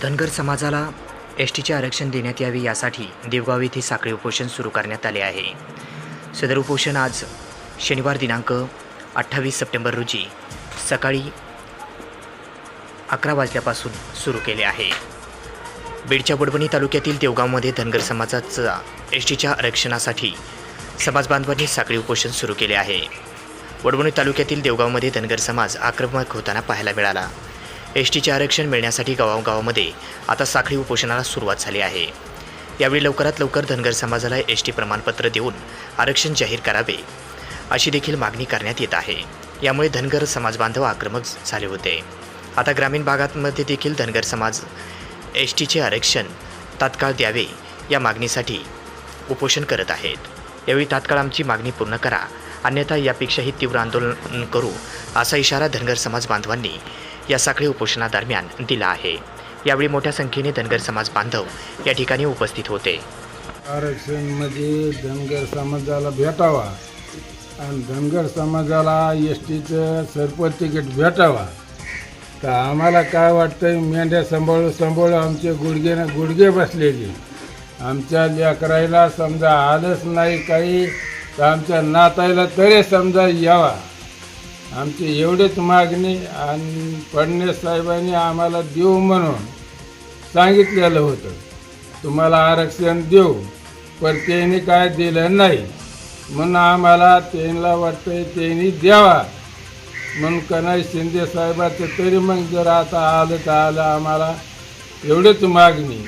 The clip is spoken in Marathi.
धनगर समाजाला एस टीचे आरक्षण देण्यात यावे यासाठी देवगाव येथे साखळी उपोषण सुरू करण्यात आले आहे. सदर उपोषण आज शनिवार दिनांक अठ्ठावीस सप्टेंबर रोजी सकाळी अकरा वाजल्यापासून सुरू केले आहे. बीडच्या वडवणी तालुक्यातील देवगावमध्ये धनगर समाजाचा एस टीच्या आरक्षणासाठी समाज बांधवांनी साखळी उपोषण सुरू केले आहे. वडवणी तालुक्यातील देवगावमध्ये धनगर समाज आक्रमक होताना पाहायला मिळाला. एस टीचे आरक्षण मिळण्यासाठी गावागावामध्ये आता साखळी उपोषणाला सुरुवात झाली आहे. यावेळी लवकरात लवकर धनगर समाजाला एस टी प्रमाणपत्र देऊन आरक्षण जाहीर करावे अशी देखील मागणी करण्यात येत आहे. यामुळे धनगर समाज बांधव आक्रमक झाले होते. आता ग्रामीण भागांमध्ये देखील धनगर समाज एस टीचे आरक्षण तात्काळ द्यावे या मागणीसाठी उपोषण करत आहेत. यावेळी तात्काळ आमची मागणी पूर्ण करा अन्यथा यापेक्षाही तीव्र आंदोलन करू असा इशारा धनगर समाज बांधवांनी या साखळी उपोषणादरम्यान दिला आहे. यावेळी मोठ्या संख्येने धनगर समाज बांधव या ठिकाणी उपस्थित होते. आरक्षणमध्ये धनगर समाजाला भेटावा आणि धनगर समाजाला एस टीचं सरपंच तिकीट भेटावा. तर आम्हाला काय वाटतं मेंढ्या सांभाळू सांभाळू आमचे गुडघे गुडघे बसलेले. आमच्या लेकरायला समजा आलंच नाही काही तर आमच्या नातायला तरी समजा यावा. आमची एवढीच मागणी आणि फडणवीस साहेबांनी आम्हाला देऊ म्हणून सांगितलेलं होतं. तुम्हाला आरक्षण देऊ पण त्यांनी काय दिलं नाही. म्हणून आम्हाला त्यांना वाटतंय त्यांनी द्यावा. म्हणून कनाई शिंदे साहेबाचं तरी मग जर आता आलं तर आलं आम्हाला एवढीच मागणी.